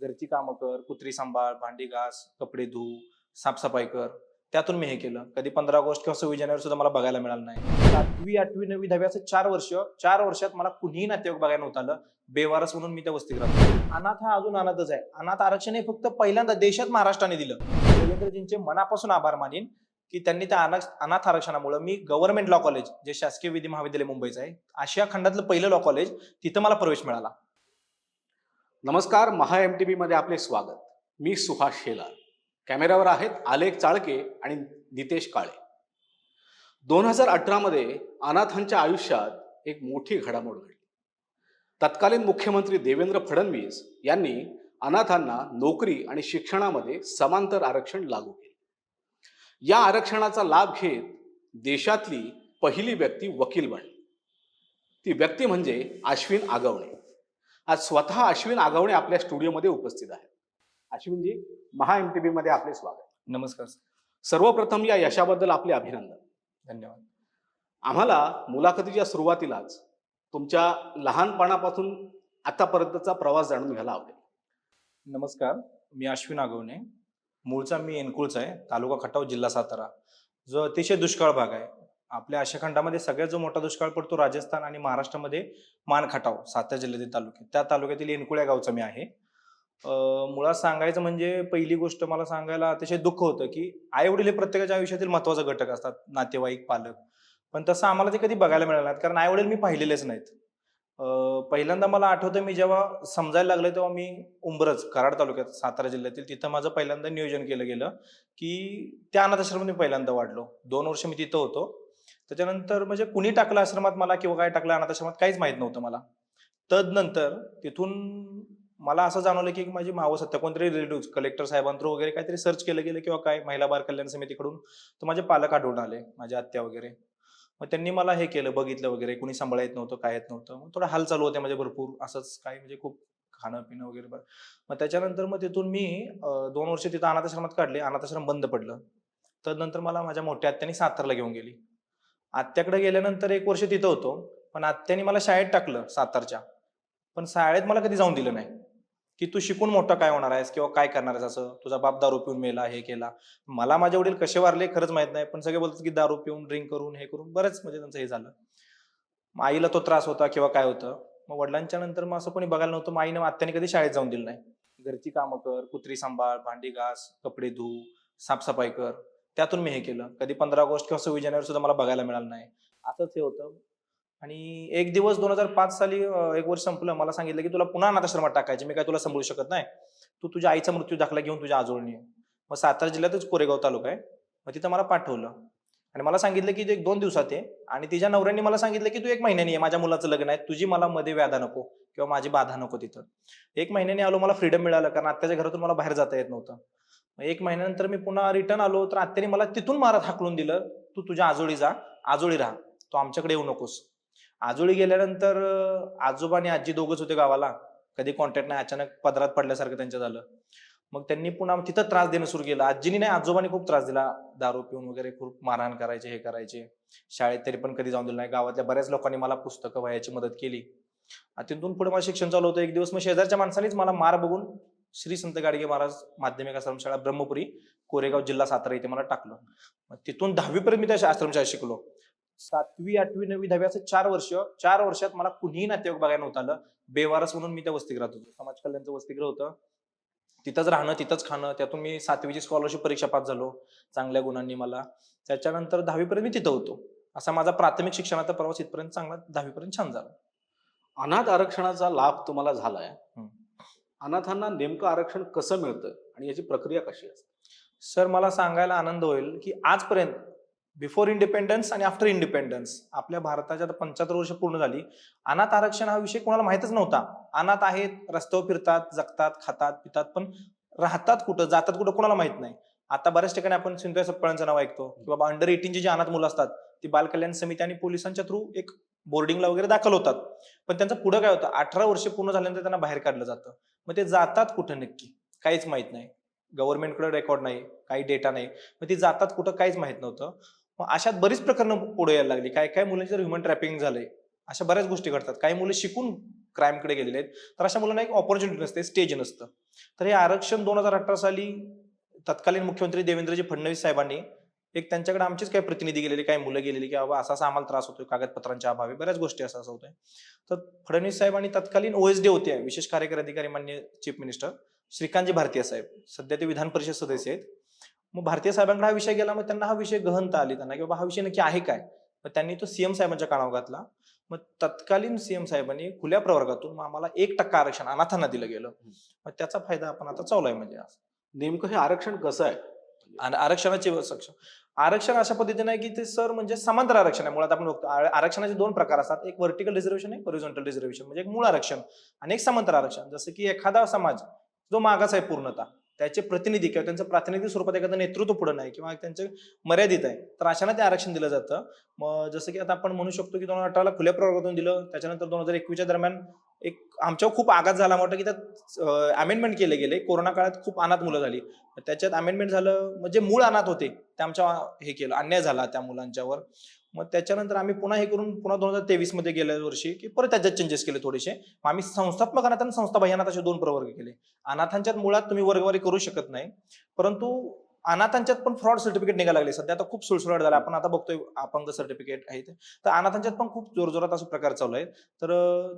घरची कामं कर कुत्री सांभाळ भांडी घास कपडे धु साफसफाई कर. त्यातून मी हे केलं. कधी पंधरा ऑगस्ट किंवा सव्वीस जानेवारी सुद्धा मला बघायला मिळालं नाही. सातवी आठवी नववी दहावी असं चार वर्ष चार वर्षात मला कुणीही नातेवाईक बघायला नव्हतं आलं. बेवारस म्हणून मी त्या वस्तीत राहतो. अनाथ हा अजून अनाथच आहे. अनाथ आरक्षण हे फक्त पहिल्यांदा देशात महाराष्ट्राने दिलं. देवेंद्रजींचे मनापासून आभार मानीन की त्यांनी त्या अनाथ अनाथ आरक्षणामुळे मी गव्हर्नमेंट लॉ कॉलेज जे शासकीय विधी महाविद्यालय मुंबईचं आहे आशिया खंडातलं पहिलं लॉ कॉलेज तिथं मला प्रवेश मिळाला. नमस्कार महा एम टी बीमध्ये आपले स्वागत. मी सुहास शेलार. कॅमेऱ्यावर आहेत आलेख चाळके आणि नितेश काळे. दोन हजार अठरामध्ये अनाथांच्या आयुष्यात एक मोठी घडामोड घडली. तत्कालीन मुख्यमंत्री देवेंद्र फडणवीस यांनी अनाथांना नोकरी आणि शिक्षणामध्ये समांतर आरक्षण लागू केले. या आरक्षणाचा लाभ घेत देशातली पहिली व्यक्ती वकील बनली. ती व्यक्ती म्हणजे अश्विन आगवणे. आज स्वतः अश्विन आगवणे आपल्या स्टुडिओमध्ये उपस्थित आहेत. अश्विनजी महा एम टी मध्ये आपले स्वागत. नमस्कार. सर्वप्रथम या यशाबद्दल आपले अभिनंदन. धन्यवाद. आम्हाला मुलाखतीच्या सुरुवातीलाच तुमच्या लहानपणापासून आतापर्यंतचा प्रवास जाणून घ्यायला आवडेल. नमस्कार मी अश्विन आगवणे. मूळचा मी एनकुळचा आहे तालुका खटाव जिल्हा सातारा. जो अतिशय दुष्काळ भाग आहे. आपल्या आशिया खंडामध्ये सगळ्यात जो मोठा दुष्काळ पडतो राजस्थान आणि महाराष्ट्रामध्ये मानखटाव सातारा जिल्ह्यातील तालुक्यात. त्या तालुक्यातील एनकुळ गावचा मी आहे. मुळात सांगायचं म्हणजे पहिली गोष्ट मला सांगायला अतिशय दुःख होतं की आई वडील हे प्रत्येकाच्या आयुष्यातील महत्त्वाचा घटक असतात नातेवाईक पालक. पण तसं आम्हाला ते कधी बघायला मिळालं नाही कारण आई वडील मी पाहिलेलेच नाहीत. पहिल्यांदा मला आठवतं मी जेव्हा समजायला लागले तेव्हा मी उंबरज कराड तालुक्यात सातारा जिल्ह्यातील तिथं माझं पहिल्यांदा नियोजन केलं गेलं की त्या अनाथ मी पहिल्यांदा वाढलो. दोन वर्ष मी तिथं होतो. त्याच्यानंतर म्हणजे कुणी टाकलं आश्रमात मला किंवा काय टाकलं अनाथाश्रमात काहीच माहीत नव्हतं मला. तदनंतर तिथून मला असं जाणवलं की माझी मावं सत्या कोणतरी रिलेटिव्ह कलेक्टर साहेबांथ्रू वगैरे काहीतरी सर्च केलं गेलं किंवा काय महिला बाल कल्याण समितीकडून तर माझे पालक आढळून आले माझ्या आत्या वगैरे. मग त्यांनी मला हे केलं बघितलं वगैरे. कुणी सांभाळा येत नव्हतं काय येत नव्हतं. मग थोडं हाल चालू होते म्हणजे भरपूर. असंच काय म्हणजे खूप खाणं पिणं वगैरे बरं. मग त्याच्यानंतर मग तिथून मी दोन वर्ष तिथं अनाथाश्रमात काढले. अनाथाश्रम बंद पडलं. तदनंतर मला माझ्या मोठ्या आत्याने सातारला घेऊन गेली. आत्याकडे गेल्यानंतर एक वर्ष तिथं होतो पण आत्याने मला शाळेत टाकलं सातारच्या. पण शाळेत मला कधी जाऊन दिलं नाही. की तू शिकून मोठा काय होणार आहेस किंवा काय करणार आहेस असं? तुझा बाप दारू पिऊन मेला हे केला. मला माझे वडील कसे वारले खरंच माहीत नाही पण सगळे बोलतात की दारू पिऊन ड्रिंक करून हे करून बरंच म्हणजे त्यांचं हे झालं. आईला तो त्रास होता किंवा काय होतं? मग वडिलांच्या नंतर मग असं कोणी बघायला नव्हतं मग आईने आत्याने कधी शाळेत जाऊन दिलं नाही. घरची कामं कर कुत्री सांभाळ भांडी घास कपडे धू साफसफाई कर. त्यातून मी हे केलं. कधी पंधरा ऑगस्ट किंवा सव्वीस जानेवारी सुद्धा मला बघायला मिळालं नाही. असंच हे होतं. आणि एक दिवस दोन हजार पाच साली एक वर्ष संपलं. मला सांगितलं की तुला पुन्हा अनाथाश्रमात टाकायचे. मी काय तुला सांभाळू शकत नाही. तू तुझ्या आईचा मृत्यू दाखला घेऊन तुझ्या आजोळणी ये. मग सातारा जिल्ह्यातच कोरेगाव तालुका आहे. मग तिथं मला पाठवलं. आणि मला सांगितलं की तू एक दोन दिवसात आहे आणि तिच्या नवऱ्यांनी मला सांगितलं की तू एक महिन्याने ये. माझ्या मुलाचं लग्न आहे. तुझी मला मध्ये व्याधा नको किंवा माझी बाधा नको तिथं. एक महिन्याने आलो मला फ्रीडम मिळालं. कारण आत्याच्या घरातून मला बाहेर जाता येत नव्हतं. मग एक महिन्यानंतर मी पुन्हा रिटर्न आलो तर आत्याने मला तिथून मारत हाकलून दिलं तू तुझ्या आजोळी जा आजोळी राहा तू आमच्याकडे येऊ नकोस. आजोळी गेल्यानंतर आजोबा आणि आजी दोघच होते गावाला. कधी कॉन्टॅक्ट नाही अचानक पदरात पडल्यासारखं त्यांचं झालं. मग त्यांनी पुन्हा तिथं त्रास देणं सुरू केलं. आजीनी नाही आजोबांनी खूप त्रास दिला. दारू पिऊन वगैरे खूप मारहाण करायचे हे करायचे. शाळेत तरी पण कधी जाऊन दिलं नाही. गावातल्या बऱ्याच लोकांनी मला पुस्तकं व्हायची मदत केली. तिथून पुढे माझं शिक्षण चालू होतं. एक दिवस मग शेजारच्या माणसानेच मला मार बघून श्री संत गाडगे महाराज माध्यमिक आश्रमशाळा ब्रह्मपुरी कोरेगाव जिल्हा सातारा इथे मला टाकलं. मग तिथून दहावीपर्यंत मी त्या आश्रमशाळा शिकलो. सातवी आठवी नववी दहावी असं चार वर्ष चार वर्षात मला कुणीही नातेवाईक बघायला नव्हतं आलं. बेवारस म्हणून मी त्या वसतिगृहात होतो. समाज कल्याणचं वसतिगृह होतं. तिथंच राहणं तिथंच खाणं त्यातून मी सातवीची स्कॉलरशिप परीक्षा पास झालो चांगल्या गुणांनी मला. त्याच्यानंतर दहावीपर्यंत मी तिथं होतो. असा माझा प्राथमिक शिक्षणाचा प्रवास इथपर्यंत चांगला दहावीपर्यंत छान झाला. अनाथ आरक्षणाचा लाभ तुम्हाला झालाय. अनाथांना नेमकं आरक्षण कसं मिळतं आणि याची प्रक्रिया कशी असते? सर मला सांगायला आनंद होईल की आजपर्यंत बिफोर इंडिपेंडन्स आणि आफ्टर इंडिपेंडन्स आपल्या भारताच्या आता पंच्याहत्तर वर्ष पूर्ण झाली. अनाथ आरक्षण हा विषय कोणाला माहितच नव्हता. अनाथ आहेत रस्त्यावर फिरतात जगतात खातात पितात पण राहतात कुठं जातात कुठं कोणाला माहीत नाही. आता बऱ्याच ठिकाणी आपण सिंधू सप्पळांचं नाव ऐकतो की बाबा अंडर एटीनची जी अनाथ मुलं असतात ती बाल कल्याण समिती आणि पोलिसांच्या थ्रू एक बोर्डिंगला वगैरे दाखल होतात. पण त्यांचं पुढं काय होतं? अठरा वर्ष पूर्ण झाल्यानंतर त्यांना बाहेर काढलं जातं. मग ते जातात कुठं नक्की? काहीच माहीत नाही. गव्हर्नमेंटकडे रेकॉर्ड नाही काही डेटा नाही. मग ती जातात कुठं काहीच माहीत नव्हतं. मग अशात बरीच प्रकरणं पुढे यायला लागली. काय काय मुलांची ह्युमन ट्रॅपिंग झालंय अशा बऱ्याच गोष्टी घडतात. काही मुलं शिकून क्राईमकडे गेलेले आहेत. तर अशा मुलांना एक ऑपॉर्च्युनिटी नसते स्टेज नसतं. तर हे आरक्षण दोन हजार अठरा साली तत्कालीन मुख्यमंत्री देवेंद्रजी फडणवीस साहेबांनी एक त्यांच्याकडे आमचेच काही प्रतिनिधी गेलेले काही मुलं गेलेली की बाबा असा असा आम्हाला त्रास होतोय कागदपत्रांच्या अभावी बऱ्याच गोष्टी असं असं होतोय. तर फडणवीस साहेबांनी तत्कालीन ओएसडी होते विशेष कार्यकारी अधिकारी मान्य चीफ मिनिस्टर श्रीकांतजी भारतीय साहेब सध्या ते विधान परिषद सदस्य आहेत. मग भारतीय साहेबांकडे हा विषय गेला मग त्यांना हा विषय गहनता आली त्यांना की बाबा हा विषय नक्की आहे काय? मग त्यांनी तो सीएम साहेबांच्या कानावर घातला. मग तत्कालीन सीएम साहेबांनी खुल्या प्रवर्गातून मग आम्हाला एक टक्का आरक्षण अनाथांना दिलं गेलं. मग त्याचा फायदा आपण आता चालू आहे म्हणजे नेमकं हे आरक्षण कसं आहे? आणि आरक्षणाचे सक्षम. आरक्षण अशा पद्धतीने आहे की ते सर म्हणजे समांतर आरक्षण आहे. मुळात आपण बघतो आरक्षणाचे दोन प्रकार असतात. एक व्हर्टिकल रिझर्वेशन एक हॉरिझॉन्टल रिझर्वेशन म्हणजे एक मूळ आरक्षण आणि एक समांतर आरक्षण. जसं की एखादा समाज जो मागास आहे पूर्णतः त्याचे प्रतिनिधी किंवा त्यांचं प्रातिनिधिक स्वरूपात एखादं नेतृत्व पुढे नाही किंवा त्यांचे मर्यादित आहे तर अशांना ते आरक्षण दिलं जातं. मग जसं की आता आपण म्हणू शकतो की दोन हजार अठराला खुल्या प्रवर्गातून दिलं त्याच्यानंतर दोन हजार एकवीसच्या दरम्यान एक आमच्यावर खूप आघात झाला. वाटतं की त्यात अमेंडमेंट केले गेले. कोरोना काळात खूप अनाथ मुलं झाली. त्याच्यात अमेंडमेंट झालं म्हणजे मूळ अनाथ होते. ते आमच्या हे केलं अन्याय झाला त्या मुलांच्यावर. मग त्याच्यानंतर आम्ही पुन्हा हे करून पुन्हा दोन हजार तेवीसमध्ये गेल्या वर्षी की परत त्याच्यात चेंजेस केले थोडेसे. मग आम्ही संस्थात्मक अनाथ आणि संस्था अनाथ असे दोन प्रवर्ग केले. अनाथांच्यात मुळात तुम्ही वर्गवारी करू शकत नाही. परंतु अनाथांच्यात पण फ्रॉड सर्टिफिकेट निघायला लागले. सध्या आता खूप सुळसुळाट झाला. आपण आता बघतोय अपंग सर्टिफिकेट आहे ते. तर अनाथांच्यात पण खूप जोरजोरात असा प्रकार चालू आहे. तर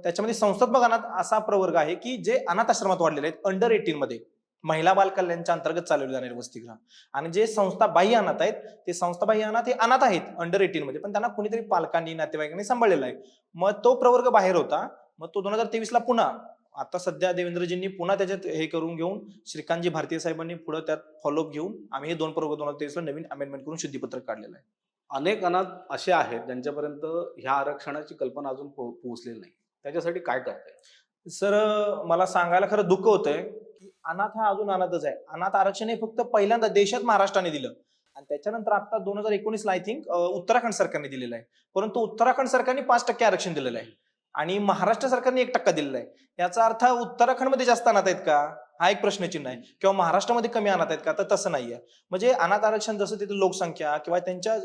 त्याच्यामध्ये संस्थात्मक अनाथ असा प्रवर्ग आहे की जे अनाथ आश्रमात वाढलेले आहेत अंडर एटीन मध्ये. महिला बाल कल्याणच्या अंतर्गत चालवले जाणारे वसतिगृह. आणि जे संस्था बाह्य अनाथ आहेत ते संस्था बाह्य अनाथ हे अनाथ आहेत अंडर एटीन मध्ये. पण त्यांना कुणीतरी पालकांनी नातेवाईकांनी सांभाळलेला आहे. मग तो प्रवर्ग बाहेर होता. मग तो दोन हजार तेवीस ला पुन्हा आता सध्या देवेंद्रजींनी पुन्हा त्याच्यात हे करून घेऊन श्रीकांतजी भारतीय साहेबांनी पुढे त्यात फॉलोअप घेऊन आम्ही हे दोन प्रवर्ग दोन हजार तेवीस ला नवीन अमेंडमेंट करून शुद्धीपत्रक काढलेलं आहे. अनेक अनाथ असे आहेत ज्यांच्यापर्यंत ह्या आरक्षणाची कल्पना अजून पोहोचलेली नाही. त्याच्यासाठी काय करताय? सर मला सांगायला खरं दुःख होतंय की अनाथ हा अजून अनाथच आहे. अनाथ आरक्षण हे फक्त पहिल्यांदा देशात महाराष्ट्राने दिलं. आणि त्याच्यानंतर आता दोन हजार एकोणीस ला आय थिंक उत्तराखंड सरकारने दिलेलं आहे. परंतु उत्तराखंड सरकारने पाच टक्के आरक्षण दिलेलं आहे. आणि महाराष्ट्र सरकारने एक टक्का दिलेला आहे. याचा अर्थ उत्तराखंडमध्ये जास्त अनाथ आहेत का? हा एक प्रश्नचिन्ह आहे. किंवा महाराष्ट्रामध्ये कमी अनाथ आहेत का? तर तसं नाहीये. म्हणजे अनाथ आरक्षण जसं तिथे लोकसंख्या किंवा त्यांच्या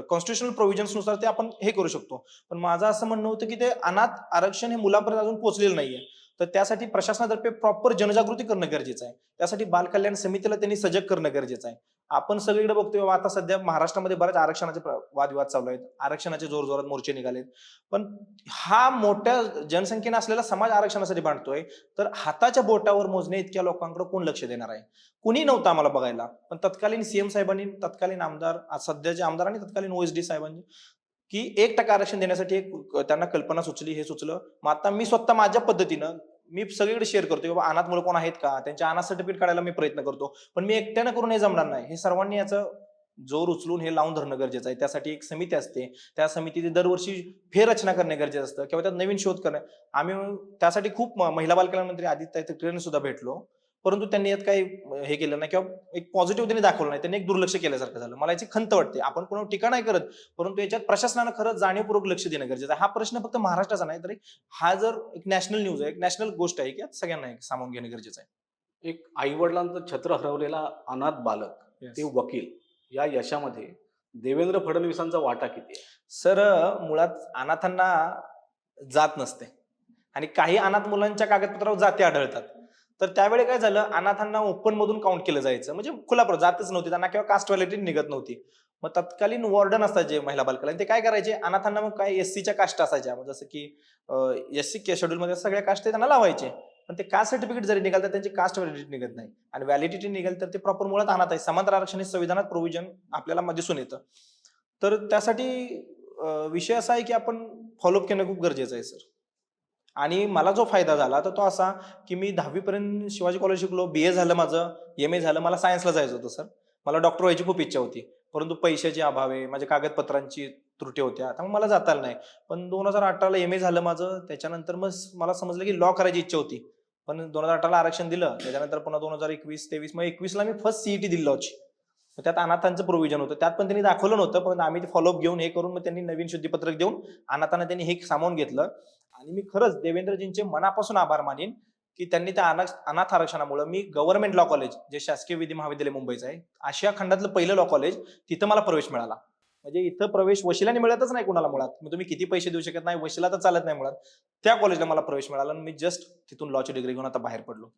कॉन्स्टिट्युशनल प्रोव्हिजन्सनुसार ते आपण हे करू शकतो. पण माझं असं म्हणणं होतं की ते अनाथ आरक्षण हे मुलांपर्यंत अजून पोहोचलेलं नाहीये. तर त्यासाठी प्रशासनातर्फे प्रॉपर जनजागृती करणं गरजेचं आहे. त्यासाठी बालकल्याण समितीला त्यांनी सजग करणं गरजेचं आहे. आपण सगळीकडे बघतोय आता सध्या महाराष्ट्रामध्ये बऱ्याच आरक्षणाचे वादविवाद चालू आहेत. आरक्षणाचे जोर जोरात मोर्चे निघालेत. पण हा मोठ्या जनसंख्येने असलेला समाज आरक्षणासाठी बांधतोय तर हाताच्या बोटावर मोजणे इतक्या लोकांकडे कोण लक्ष देणार आहे? कुणी नव्हतं आम्हाला बघायला. पण तत्कालीन सीएम साहेबांनी तत्कालीन आमदार सध्याचे आमदार आणि तत्कालीन ओएसडी साहेबांनी की एक टक्का आरक्षण देण्यासाठी एक त्यांना कल्पना सुचली हे सुचलं. मग आता मी स्वतः माझ्या पद्धतीनं मी सगळीकडे शेअर करतो बाबा अनाथ मुलं कोण आहेत का? त्यांच्या अनाथ सर्टिफिकेट काढायला मी प्रयत्न करतो. पण मी एकट्यानं करून हे जमणार नाही. हे सर्वांनी याचं जोर उचलून हे लावून धरणं गरजेचं आहे. त्यासाठी एक समिती असते. त्या समितीची दरवर्षी फेररचना करणे गरजेचं असतं. किंवा त्यात नवीन शोध करणे. आम्ही त्यासाठी खूप महिला बालकल्याण मंत्री आदित्य ठाकरेंनी सुद्धा भेटलो. परंतु त्यांनी यात काही हे केलं नाही किंवा एक पॉझिटिव्ह त्यांनी दाखवलं नाही. त्यांनी एक दुर्लक्ष केल्यासारखं झालं. मला याची खंत वाटते. आपण कोणावर टीका नाही करत परंतु याच्यात प्रशासनानं खरंच जाणीवपूर्वक लक्ष देणं गरजेचं आहे. हा प्रश्न फक्त महाराष्ट्राचा नाही तर हा जर एक नॅशनल न्यूज आहे एक नॅशनल गोष्ट आहे की यात सगळ्यांना एक सामावून घेणं गरजेचं आहे. एक आई वडिलांचं छत्र हरवलेला अनाथ बालक ते वकील या यशामध्ये देवेंद्र फडणवीसांचा वाटा किती सर मुळात अनाथांना जात नसते. आणि काही अनाथ मुलांच्या कागदपत्रावर जाती आढळतात. तर त्यावेळी काय झालं? अनाथांना ओपन मधून काउंट केलं जायचं. म्हणजे खुला जातच नव्हती. त्यांना किंवा कास्ट व्हॅलिटी निघत नव्हती. मग तत्कालीन वॉर्डन असतात जे महिला बालकला ते काय करायचे? अनाथांना मग काय एस सीच्या कास्ट असायच्या. मग जसं की एस सी शेड्यूल मध्ये सगळ्या कास्ट त्यांना लावायचे. पण ते कास्ट सर्टिफिकेट जरी निघाल तर त्यांची कास्ट व्हॅलिडिटी निघत नाही. आणि व्हॅलिडिटी निघाल तर ते प्रॉपर मुळात अनाथ आहे. समांतर आरक्षण हे संविधानात प्रोव्हिजन आपल्याला दिसून येतं. तर त्यासाठी विषय असा आहे की आपण फॉलोअप करणं खूप गरजेचं आहे सर. आणि मला जो फायदा झाला तर तो असा की मी दहावीपर्यंत शिवाजी कॉलेज शिकलो बी ए झालं माझं एम ए झालं मला सायन्सला जायचं होतं सर मला डॉक्टर व्हायची खूप इच्छा होती. परंतु पैशाचे अभाव आहे माझ्या कागदपत्रांची त्रुटी होत्या त्यामुळे मला जाता आलं नाही. पण दोन हजार अठराला एम ए झालं माझं त्याच्यानंतर मग मला समजलं की लॉ करायची इच्छा होती. पण दोन हजार अठराला आरक्षण दिलं त्याच्यानंतर पुन्हा दोन हजार एकवीस तेवीस मग एकवीसला मी फर्स्ट सीईटी दिली लॉची त्यात अनाथांचं प्रोव्हिजन होतं. त्यात पण त्यांनी दाखवलं नव्हतं पण आम्ही ते फॉलोअप घेऊन हे करून मग त्यांनी नवीन शुद्धीपत्रक देऊन अनाथांना त्यांनी हे सामावून घेतलं. आणि मी खरंच देवेंद्रजींचे मनापासून आभार मानेन की त्यांनी त्या अनाथ आरक्षणामुळे मी गव्हर्नमेंट लॉ कॉलेज जे शासकीय विधी महाविद्यालय मुंबईचं आहे आशिया खंडातलं पहिलं लॉ कॉलेज तिथं मला प्रवेश मिळाला. म्हणजे इथं प्रवेश वशिलाने मिळतच नाही कुणाला मुळात. मग तुम्ही किती पैसे देऊ शकत नाही वशिला तर चालत नाही मुळात. त्या कॉलेजला मला प्रवेश मिळाला आणि मी जस्ट तिथून लॉची डिग्री घेऊन आता बाहेर पडलो.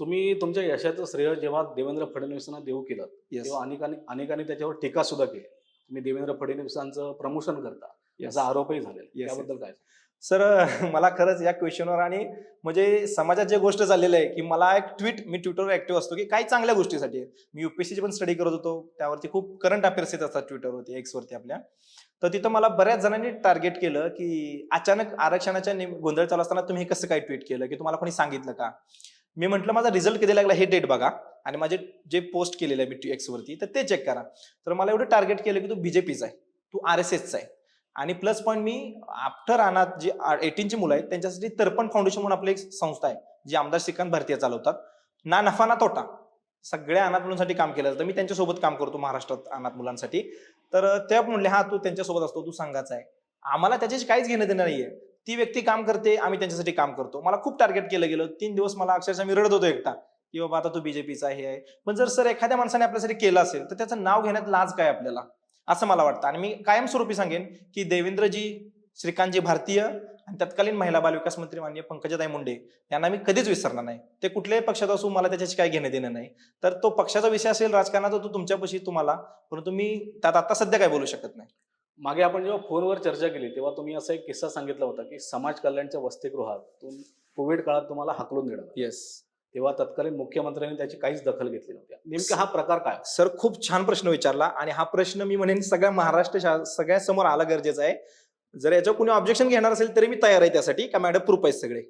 तुम्ही तुमच्या यशाचं श्रेय जेव्हा देवेंद्र फडणवीसांना देऊ केलं तेव्हा अनेकांनी अनेकांनी त्याच्यावर टीका सुद्धा केली. तुम्ही देवेंद्र फडणवीसांचं प्रमोशन करता याचा आरोपही झालेला Yes, त्याबद्दल काय? सर मला खरंच या क्वेश्चनवर आणि म्हणजे समाजात जे गोष्ट झालेलं आहे की मला एक ट्विट मी ट्विटरवर ऍक्टिव्ह असतो की काही चांगल्या गोष्टीसाठी. मी युपीएससीची पण स्टडी करत होतो त्यावरती खूप करंट अफेअर्स येत असतात ट्विटरवरती एक्सवरती आपल्या. तर तिथं मला बऱ्याच जणांनी टार्गेट केलं की अचानक आरक्षणाच्या गोंधळ चालू असताना तुम्ही हे कसं काय ट्विट केलं की तुम्हाला कोणी सांगितलं का? मी म्हटलं माझा रिझल्ट कधी लागला हे डेट बघा. आणि माझे जे पोस्ट केलेलं आहे मी एक्सवरती तर ते चेक करा. तर मला एवढं टार्गेट केलं की तू बीजेपीचा आहे. तू आर एस एसचा आहे. आणि प्लस पॉईंट मी आफ्टर अनाथ जी एटीनची मुलं आहेत त्यांच्यासाठी तर्पण फाउंडेशन म्हणून आपली एक संस्था आहे जी आमदार श्रीकांत भारतीय चालवतात. ना नफा ना तोटा. सगळ्या अनाथ मुलांसाठी काम केलं जातं. मी त्यांच्यासोबत काम करतो महाराष्ट्रात अनाथ मुलांसाठी. तर त्या म्हणले हा तू त्यांच्यासोबत असतो तू संघाचा आहे. आम्हाला त्याच्याशी काहीच घेणं देणं नाहीये. ती व्यक्ती काम करते आम्ही त्यांच्यासाठी काम करतो. मला खूप टार्गेट केलं गेलं. तीन दिवस मला अक्षरशः मी रडत होतो एकटा. की बाबा आता तू बीजेपीचा हे आहे. पण जर सर एखाद्या माणसाने आपल्यासाठी केलं असेल तर त्याचं नाव घेण्यात लाज काय आपल्याला? असं मला वाटतं. आणि मी कायमस्वरूपी सांगेन की देवेंद्रजी श्रीकांतजी भारतीय आणि तत्कालीन महिला बाल विकास मंत्री माननीय पंकजाताई मुंडे यांना मी कधीच विसरणार नाही. ते कुठल्याही पक्षात असू मला त्याच्याशी काही घेणं देणं नाही. तर तो पक्षाचा विषय असेल राजकारणाचा तो तुमच्यापाशी तुम्हाला. परंतु मी त्यात आता सध्या काय बोलू शकत नाही. मागे आपण जेव्हा फोनवर चर्चा केली तेव्हा तुम्ही असा एक किस्सा सांगितला होता की समाज कल्याणच्या वसतिगृहातून कोविड काळात तुम्हाला हाकलून देणार येस तेव्हा तत्कालीन मुख्यमंत्र्यांनी त्याची काहीच दखल घेतली नव्हती. नेमका हा प्रकार काय सर खूप छान प्रश्न विचारला आणि हा प्रश्न मी म्हणेन सगळ्या महाराष्ट्र सगळ्या समोर आला गरजेचा आहे. जर याच्यावर कोणी ऑब्जेक्शन घेणार असेल तरी मी तयार आहे त्यासाठी का मॅडम प्रूफ आहेत सगळे.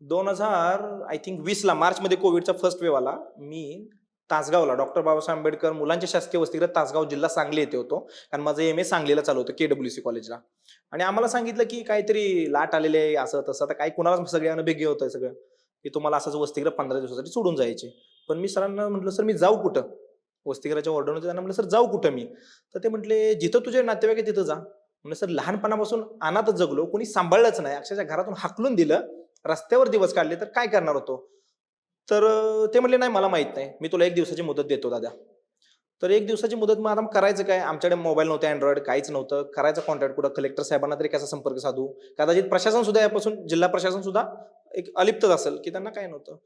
दोन हजार आय थिंक वीसला मार्चमध्ये कोविडचा फर्स्ट वेव आला. मी तासगावला. डॉक्टर बाबासाहेब आंबेडकर मुलांचे शासकीय वसतिगृह तासगाव जिल्हा सांगली येथे होतो. कारण माझं एम ए सांगलीला चालू होतं के डब्ल्यू सी कॉलेजला आणि आम्हाला सांगितलं की काहीतरी लाट आलेले आहे असं तसं. आता काही कुणाला सगळ्यांना भेगे होतं सगळं. की तुम्हाला असंच वसतिगृह पंधरा दिवसासाठी सोडून जायचे. पण मी सरांना म्हटलं सर मी जाऊ कुठं? वसतिगृहाच्या ऑर्डर त्यांना म्हटलं सर जाऊ कुठं मी? तर ते म्हटले जिथं तुझे नातेवाईक आहे तिथं जा. म्हणजे सर लहानपणापासून अनाथच जगलो कोणी सांभाळलंच नाही. अक्षरशः घरातून हाकलून दिलं रस्त्यावर दिवस काढले तर काय करणार होतो? तर ते म्हणले नाही मला माहीत नाही. मी तुला एक दिवसाची मुदत देतो दादा. तर एक दिवसाची मुदत मग आता करायचं काय? आमच्याकडे मोबाईल नव्हते अँड्रॉइड काहीच नव्हतं. करायचं कॉन्टॅक्ट कुठं? कलेक्टर साहेबांना तरी कसा संपर्क साधू? कदाचित प्रशासन सुद्धा यापासून जिल्हा प्रशासन सुद्धा एक अलिप्तच असेल की त्यांना काय नव्हतं.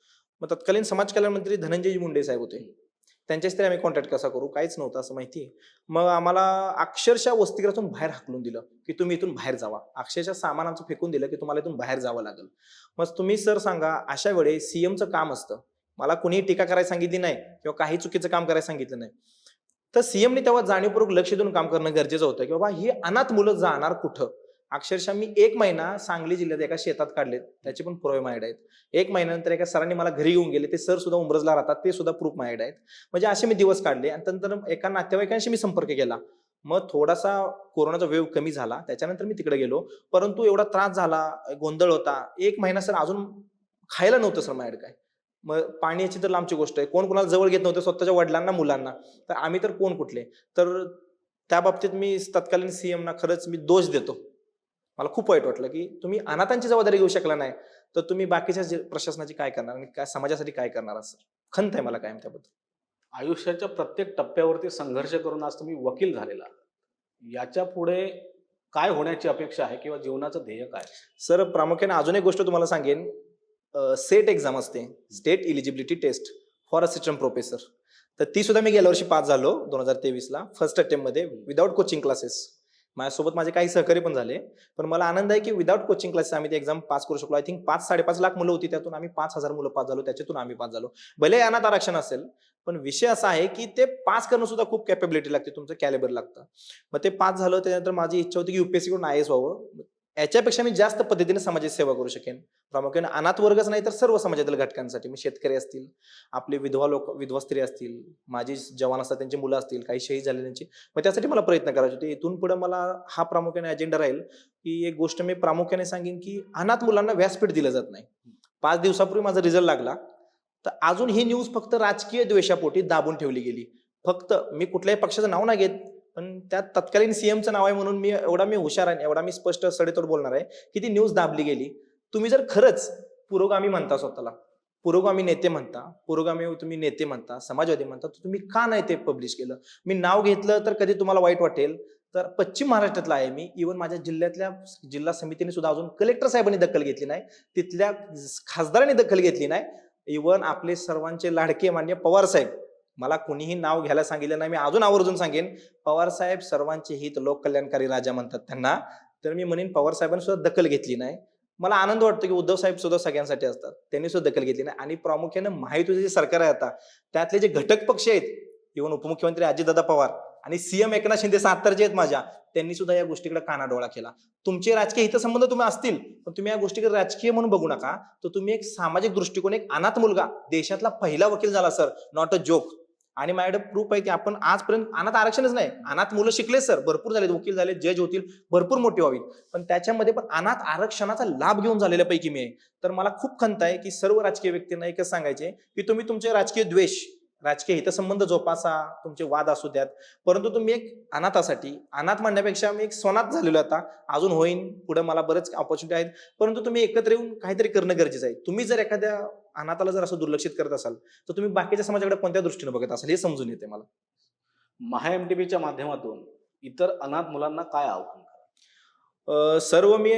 मग तत्कालीन समाज कल्याण मंत्री धनंजय मुंडे साहेब होते. त्यांच्याच तरी आम्ही कॉन्टॅक्ट कसा करू? काहीच नव्हतं असं माहिती. मग आम्हाला अक्षरशः वसतिगृहातून बाहेर हाकलून दिलं की तुम्ही इथून बाहेर जावा. अक्षरशः सामान आमचं फेकून दिलं की तुम्हाला इथून बाहेर जावं लागेल. मग तुम्ही सर सांगा अशा वेळी सीएमचं काम असतं. मला कुणीही टीका करायला सांगितली नाही किंवा काही चुकीचं काम करायला सांगितलं नाही. तर सीएमने तेव्हा जाणीवपूर्वक लक्ष देऊन काम करणं गरजेचं होतं की बाबा ही अनाथ मुलं जाणार कुठं? अक्षरशः मी एक महिना सांगली जिल्ह्यात एका शेतात काढले त्याचे पण पुरावे माझ्याकडे आहेत. एक महिन्यानंतर एका सरांनी मला घरी येऊन गेले. ते सर सुद्धा उमरजला राहतात. ते सुद्धा प्रूफ माझ्याकडे आहेत. म्हणजे असे मी दिवस काढले आणि नंतर एका नातेवाईकांशी मी संपर्क केला. मग थोडासा कोरोनाचा वेव कमी झाला. त्याच्यानंतर मी तिकडे गेलो. परंतु एवढा त्रास झाला गोंधळ होता. एक महिना सर अजून खायला नव्हतं सर माझ्याकडे काय. मग पाण्याची तर लांबची गोष्ट आहे. कोण कोणाला जवळ घेत नव्हते स्वतःच्या वडिलांना मुलांना. तर आम्ही तर कोण कुठले? तर त्या बाबतीत मी तत्कालीन सीएमना खरंच मी दोष देतो. मला खूप वाईट वाटलं की तुम्ही अनाथांची जबाबदारी घेऊ शकला नाही तर तुम्ही बाकीच्या प्रशासनाची काय करणार आणि काय समाजासाठी काय करणार असं? खंत आहे मला कायम त्याबद्दल. आयुष्याच्या प्रत्येक टप्प्यावरती संघर्ष करून आज तुम्ही वकील झालेला. याच्यापुढे काय होण्याची अपेक्षा आहे किंवा जीवनाचं ध्येय काय सर प्रामुख्याने अजून एक गोष्ट तुम्हाला सांगेन. सेट एक्झाम असते. State eligibility test for assistant professor. तर ती सुद्धा मी गेल्या वर्षी पास झालो दोन हजार तेवीसला फर्स्ट अटेम्प्टमध्ये विदाऊट कोचिंग क्लासेस. माझ्यासोबत माझे काही सहकारी पण झाले. पण मला आनंद आहे की विदाऊट कोचिंग क्लासेस आम्ही ती एक्झाम पास करू शकलो. आय थिंक पाच साडेपाच लाख मुलं होती त्यातून आम्ही पाच हजार मुलं पास झालो त्याच्यातून आम्ही पास झालो. भले अनाथ आरक्षण असेल पण विषय असा आहे की ते पास करणं सुद्धा खूप कॅपेबिलिटी लागते तुमचं कॅलेबर लागतं. मग ते पास झालं त्यानंतर माझी इच्छा होती की युपीएससी कडून आय एस व्हावं. याच्यापेक्षा मी जास्त पद्धतीने समाजाची सेवा करू शकेन. प्रामुख्याने अनाथ वर्गच नाही तर सर्व समाजातील घटकांसाठी. मी शेतकरी असतील आपले विधवा लोक विधवा स्त्री असतील माझी जवान असतात त्यांची मुलं असतील काही शहीद झालेल्यांची मग त्यासाठी मला प्रयत्न करायचे होते. इथून पुढे मला हा प्रामुख्याने अजेंडा राहील की एक गोष्ट मी प्रामुख्याने सांगेन की अनाथ मुलांना व्यासपीठ दिलं जात नाही. पाच दिवसापूर्वी माझा रिझल्ट लागला. तर अजून ही न्यूज फक्त राजकीय द्वेषापोटी दाबून ठेवली गेली. फक्त मी कुठल्याही पक्षाचं नाव नाही घेत. पण त्यात तत्कालीन सीएमचं नाव आहे म्हणून मी एवढा मी हुशार आहे एवढा मी स्पष्ट सडेतोड बोलणार आहे की ती न्यूज दाबली गेली. तुम्ही जर खरंच पुरोगामी म्हणता स्वतःला पुरोगामी नेते म्हणता पुरोगामी तुम्ही नेते म्हणता समाजवादी म्हणता तर तुम्ही का नाही ते पब्लिश केलं? मी नाव घेतलं तर कधी तुम्हाला वाईट वाटेल. तर पश्चिम महाराष्ट्रातला आहे मी. इव्हन माझ्या जिल्ह्यातल्या जिल्हा समितीने सुद्धा अजून कलेक्टर साहेबांनी दखल घेतली नाही. तिथल्या खासदारांनी दखल घेतली नाही. इव्हन आपले सर्वांचे लाडके मान्य पवार साहेब मला कोणीही नाव घ्यायला सांगितलं नाही मी अजून आवर्जून सांगेन. पवार साहेब सर्वांचे हित लोककल्याणकारी राजा म्हणतात त्यांना. तर मी म्हणेन पवार साहेबांनी सुद्धा दखल घेतली नाही. मला आनंद वाटतो की उद्धव साहेब सुद्धा सगळ्यांसाठी असतात. त्यांनी सुद्धा दखल घेतली नाही. आणि प्रामुख्याने महायुतीचे जे सरकार आहे आता त्यातले जे घटक पक्ष आहेत इव्हन उपमुख्यमंत्री अजितदादा पवार आणि सीएम एकनाथ शिंदे सातार जे आहेत माझ्या त्यांनी सुद्धा या गोष्टीकडे कानाडोळा केला. तुमचे राजकीय हितसंबंध तुम्ही असतील पण तुम्ही या गोष्टीकडे राजकीय म्हणून बघू नका. तर तुम्ही एक सामाजिक दृष्टिकोन एक अनाथ मुलगा देशातला पहिला वकील झाला सर नॉट अ जोक आणि माझ्याकडे प्रूफ आहे की आपण आजपर्यंत अनाथ आरक्षणच नाही. अनाथ मुलं शिकले सर भरपूर झाले वकील झाले जज होतील भरपूर मोठी व्हावी पण त्याच्यामध्ये पण अनाथ आरक्षणाचा लाभ घेऊन झालेल्यापैकी मी आहे. तर मला खूप खंत आहे की सर्व राजकीय व्यक्तींना एकच सांगायचे की तुम्ही तुमचे राजकीय द्वेष राजकीय हितसंबंध जोपासा तुमचे वाद असू द्यात. परंतु तुम्ही एक अनाथासाठी अनाथ म्हणण्यापेक्षा मी एक स्वनाथ झालेलो आता. अजून होईन पुढे मला बरेच ऑपॉर्च्युनिटी आहेत. परंतु तुम्ही एकत्र येऊन काहीतरी करणं गरजेचं आहे. तुम्ही जर एखाद्या अनाथाला जर असं दुर्लक्षित करत असाल तर तुम्ही बाकीच्या समाजाकडे कोणत्या दृष्टीने बघत असाल? हे समजून येते मला. महा एम टी बीच्या माध्यमातून इतर अनाथ मुलांना काय आव्हान सर्व मी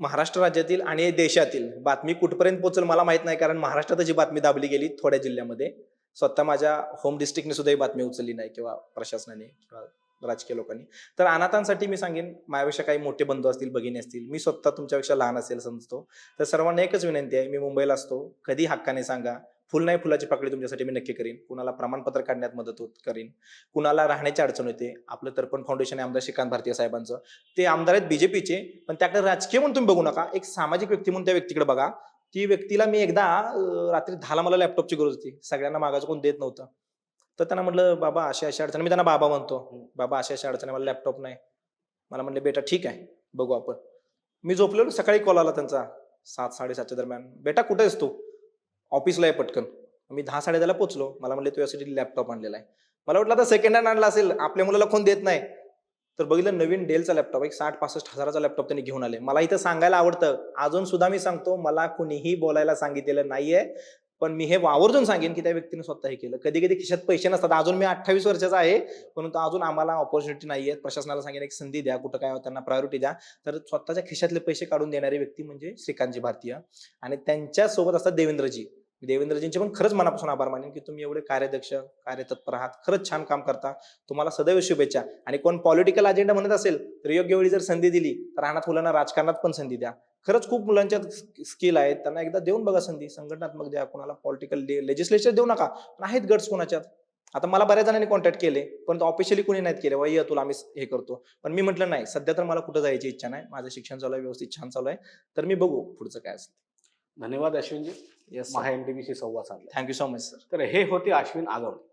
महाराष्ट्र राज्यातील आणि देशातील बातमी कुठपर्यंत पोहोचल मला माहीत नाही कारण महाराष्ट्रातच ही बातमी दाबली गेली थोड्या जिल्ह्यामध्ये. स्वतः माझ्या होम डिस्ट्रिक्टने सुद्धा ही बातमी उचलली नाही किंवा प्रशासनाने किंवा राजकीय लोकांनी. तर अनाथांसाठी मी सांगेन माझ्यापेक्षा काही मोठे बंधू असतील भगिनी असतील मी स्वतः तुमच्यापेक्षा लहान असेल समजतो. तर सर्वांना एकच विनंती आहे मी मुंबईला असतो कधी हक्काने सांगा. फुल नाही फुलाची पाकळी तुमच्यासाठी मी नक्की करीन. कुणाला प्रमाणपत्र काढण्यात मदत होत करीन. कुणाला राहण्याची अडचण होते आपलं तर्पण फाउंडेशन आहे आमदार श्रीकांत भारतीय साहेबांचं. ते आमदार आहेत बीजेपीचे पण त्याकडे राजकीय म्हणून तुम्ही बघू नका. एक सामाजिक व्यक्ती म्हणून त्या व्यक्तीकडे बघा. ती व्यक्तीला मी एकदा रात्री दहाला मला लॅपटॉपची गरज होती. सगळ्यांना मागायचं कोण देत नव्हतं. तर त्यांना म्हटलं बाबा अशा अशा अडचणी. मी त्यांना बाबा म्हणतो बाबा अशा अशा अडचणी मला लॅपटॉप नाही. मला म्हणले बेटा ठीक आहे बघू आपण. मी झोपलेलो सकाळी कॉल आला त्यांचा सात साडेसातच्या दरम्यान. बेटा कुठे आहेस तू? ऑफिसला आहे पटकन. मी दहा साडे दहाला पोहोचलो मला म्हणले तुझ्यासाठी लॅपटॉप आणलेला आहे. मला वाटलं आता सेकंड हँड आणला असेल आपल्या मुलाला कोण देत नाही. तर बघितलं नवीन डेलचा लॅपटॉप एक साठ पासष्ट हजाराचा लॅपटॉप त्यांनी घेऊन आले. मला इथं सांगायला आवडतं. अजून सुद्धा मी सांगतो मला कुणीही बोलायला सांगितलेलं नाहीये. पण मी हे आवर्जून सांगेन की त्या व्यक्तीने स्वतः हे केलं. कधी कधी खिशात पैसे नसतात. अजून मी अठ्ठावीस वर्षाचा आहे परंतु अजून आम्हाला ऑपॉर्च्युनिटी नाही आहे प्रशासनाला सांगेन एक संधी द्या कुठं काय त्यांना प्रायोरिटी द्या. तर स्वतःच्या खिशातले पैसे काढून देणारी व्यक्ती म्हणजे श्रीकांतजी भारतीय. आणि त्यांच्यासोबत असतात देवेंद्रजी. देवेंद्रजींचे पण खरंच मनापासून आभार मानेन की तुम्ही एवढे कार्यदक्ष कार्यतत्पर आहात. खरंच छान काम करता. तुम्हाला सदैव शुभेच्छा. आणि कोण पॉलिटिकल अजेंडा म्हणत असेल तर योग्य वेळी जर संधी दिली तर अनाथ मुलांना राजकारणात पण संधी द्या. खरंच खूप मुलांच्यात स्किल आहेत. त्यांना एकदा देऊन बघा संधी. संघटनात्मक द्या कोणाला पॉलिटिकल लेजिस्लेचर देऊ नका. पण आहेत गट्स कोणाच्यात? आता मला बऱ्याच जणांनी कॉन्टॅक्ट केले परंतु ऑफिशियली कोणी नाहीत केले. वय तुला आम्ही हे करतो. पण मी म्हटलं नाही सध्या तर मला कुठं जायची इच्छा नाही. माझं शिक्षण चालू आहे व्यवस्थित छान चालू आहे. तर मी बघू पुढचं काय असेल धन्यवाद अश्विनजी. येस महा बीशी संवाद साधला. थँक्यू सो मच सर तर हे होते अश्विन आगवणे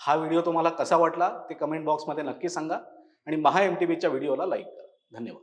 हा व्हिडिओ तुम्हाला कसा वाटला ते कमेंट बॉक्समध्ये नक्की सांगा आणि महा एम टी व्हिडिओला लाईक करा. धन्यवाद.